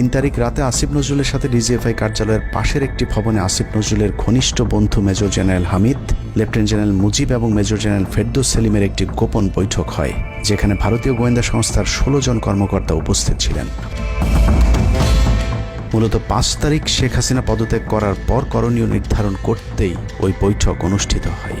তিন তারিখ রাতে আসিফ নজরুলের সাথে ডিজিএফআই কার্যালয়ের পাশের একটি ভবনে আসিফ নজরুলের ঘনিষ্ঠ বন্ধু major general Hamid, lieutenant general Mujib এবং মেজর জেনারেল ফেরদৌস সেলিমের একটি গোপন বৈঠক হয়, যেখানে ভারতীয় গোয়েন্দা সংস্থার ষোলো জন কর্মকর্তা উপস্থিত ছিলেন। মূলত পাঁচ তারিখ শেখ হাসিনা পদত্যাগ করার পর করণীয় নির্ধারণ করতেই ওই বৈঠক অনুষ্ঠিত হয়।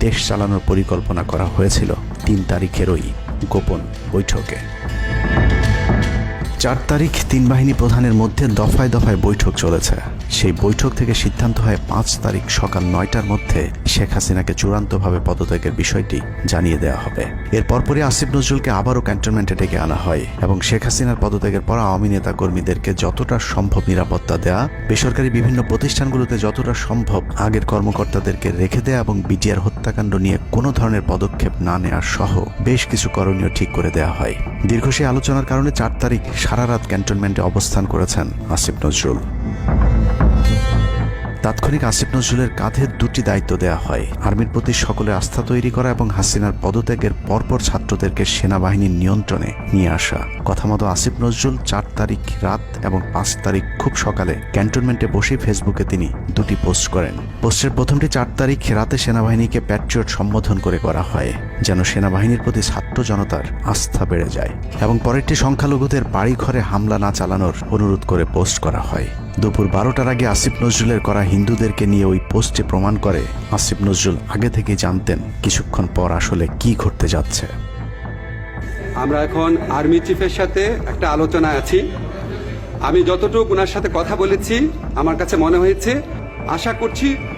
দেশ চালানোর পরিকল্পনা করা হয়েছিল তিন তারিখের ওই গোপন বৈঠকে। চার তারিখ তিন বাহিনী প্রধানের মধ্যে দফায় দফায় বৈঠক চলেছে। সেই বৈঠক থেকে সিদ্ধান্ত হয় পাঁচ তারিখ সকাল নয়টার মধ্যে শেখ হাসিনাকে চূড়ান্তভাবে পদত্যাগের বিষয়টি জানিয়ে দেওয়া হবে। এর পরপরই আসিফ নজরুলকে আবারও ক্যান্টনমেন্টে ডেকে আনা হয় এবং শেখ হাসিনার পদত্যাগের পর আওয়ামী নেতা কর্মীদেরকে যতটা সম্ভব নিরাপত্তা দেয়া, বেসরকারি বিভিন্ন প্রতিষ্ঠানগুলোতে যতটা সম্ভব আগের কর্মকর্তাদেরকে রেখে দেয়া এবং বিটিআর হত্যাকাণ্ড নিয়ে কোনো ধরনের পদক্ষেপ না নেওয়ার সহ বেশ কিছু করণীয় ঠিক করে দেওয়া হয়। দীর্ঘ সেই আলোচনার কারণে চার তারিখ সারা রাত ক্যান্টনমেন্টে অবস্থান করেছেন আসিফ নজরুল। তাৎক্ষণিক আসিফ নজরুলের কাঁধে দুটি দায়িত্ব দেওয়া হয়। আর্মির প্রতি সকলে আস্থা তৈরি করা এবং হাসিনার পদত্যাগের পরপর ছাত্রদেরকে সেনাবাহিনীর নিয়ন্ত্রণে নিয়ে আসা। কথা মতো আসিফ নজরুল চার তারিখ রাত এবং পাঁচ তারিখ খুব সকালে ক্যান্টনমেন্টে বসে ফেসবুকে তিনি দুটি পোস্ট করেন। পোস্টের প্রথমটি চার তারিখ রাতে সেনাবাহিনীকে প্যাট্রিয়ট সম্বোধন করে করা হয়। যেন সেনাবাহিনীর প্রতি ছাত্র জনতার আস্থা বেড়ে যায় এবং পরেরটি সংখ্যালঘুদের বাড়িঘরে হামলা না চালানোর অনুরোধ করে পোস্ট করা হয়। দুপুর বারোটার আগে আসিফ নজরুলের করা হিন্দুদেরকে নিয়ে ওই পোস্টে প্রমাণ করে আসিফ নজরুল আগে থেকে জানতেন কিছুক্ষণ পর আসলে কি ঘটতে যাচ্ছে। আমরা এখন আর্মি চিফের সাথে একটা আলোচনায় আছি। আমি যতটুকু ওনার সাথে কথা বলেছি, আমার কাছে মনে হয়েছে, আশা করছি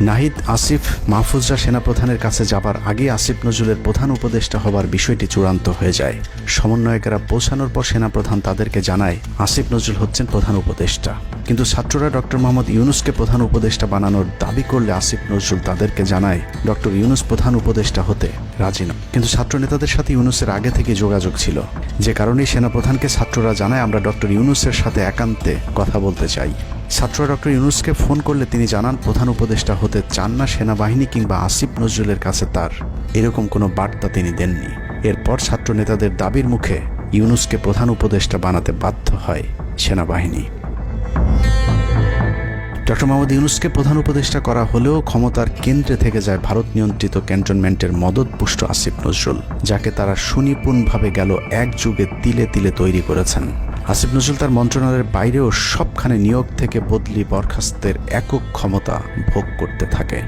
নাহিদ, আসিফ, মাহফুজরা সেনাপ্রধানের কাছে যাবার আগে আসিফ নজরুলের প্রধান উপদেষ্টা হবার বিষয়টি চূড়ান্ত হয়ে যায়। সমন্বয়কেরা পৌঁছানোর পর সেনাপ্রধান তাদেরকে জানায়, আসিফ নজরুল হচ্ছেন প্রধান উপদেষ্টা। কিন্তু ছাত্ররা ডক্টর মোহাম্মদ ইউনুসকে প্রধান উপদেষ্টা বানানোর দাবি করলে আসিফ নজরুল তাদেরকে জানায় ডক্টর ইউনুস প্রধান উপদেষ্টা হতে রাজি নয়। কিন্তু ছাত্র নেতাদের সাথে ইউনুসের আগে থেকে যোগাযোগ ছিল। যে কারণেই সেনাপ্রধানকে ছাত্ররা জানায়, আমরা ডক্টর ইউনুসের সাথে একান্তে কথা বলতে চাই। ছাত্ররা ডক্টর ইউনুসকে ফোন করলে তিনি জানান, প্রধান উপদেষ্টা হতে চান না সেনাবাহিনী কিংবা আসিফ নজরুলের কাছে তার। এরকম কোনো বার্তা তিনি দেননি। এরপর ছাত্র নেতাদের দাবির মুখে ইউনুসকে প্রধান উপদেষ্টা বানাতে বাধ্য হয় সেনাবাহিনী। ডক্টর মোহাম্মদ ইউনুসকে প্রধান উপদেষ্টা করা হলেও ক্ষমতার কেন্দ্রে থেকে যায় ভারত নিয়ন্ত্রিত ক্যান্টনমেন্টের মদতপুষ্ট আসিফ নজরুল, যাকে তারা সুনিপুণভাবে গেল এক যুগে তিলে তিলে তৈরি করেছেন। আসিফ নজরুল তার মন্ত্রণালয়ের বাইরেও সবখানে নিয়োগ থেকে বদলি বরখাস্তের একক ক্ষমতা ভোগ করতে থাকে।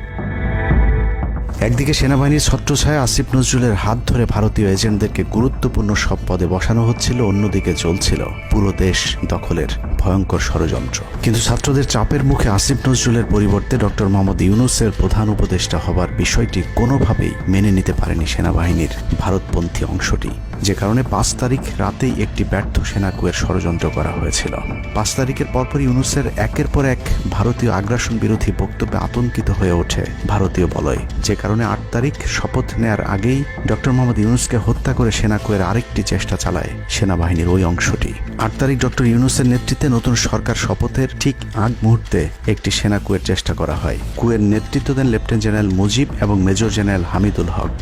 একদিকে সেনাবাহিনীর ছত্রছায়া আসিফ নজরুলের হাত ধরে ভারতীয় এজেন্টদেরকে গুরুত্বপূর্ণ সব পদে বসানো হচ্ছিল, অন্যদিকে চলছিল পুরো দেশ দখলের ভয়ঙ্কর ষড়যন্ত্র। কিন্তু ছাত্রদের চাপের মুখে আসিফ নজরুলের পরিবর্তে ডক্টর মোহাম্মদ ইউনুসের প্রধান উপদেষ্টা হবার বিষয়টি কোনোভাবেই মেনে নিতে পারেনি সেনাবাহিনীর ভারতপন্থী অংশটি। যে কারণে পাঁচ তারিখ রাতেই একটি ব্যর্থ সেনাকুয়ের ষড়যন্ত্র করা হয়েছিল। পাঁচ তারিখের পরপর ইউনুসের একের পর এক ভারতীয় আগ্রাসন বিরোধী বক্তব্যে আতঙ্কিত হয়ে ওঠে ভারতীয় বলয়। যে কারণে আট তারিখ শপথ নেয়ার আগেই ডক্টর মোহাম্মদ ইউনুসকে হত্যা করে সেনা সেনাকুয়ের আরেকটি চেষ্টা চালায় সেনাবাহিনীর ওই অংশটি। আট তারিখ ডক্টর ইউনুসের নেতৃত্বে নতুন সরকার শপথের ঠিক আগ মুহূর্তে একটি সেনা কুয়ের চেষ্টা করা হয়। কুয়ের নেতৃত্ব দেন লেফটেন্যান্ট জেনারেল মুজিব এবং মেজর জেনারেল হামিদুল হক।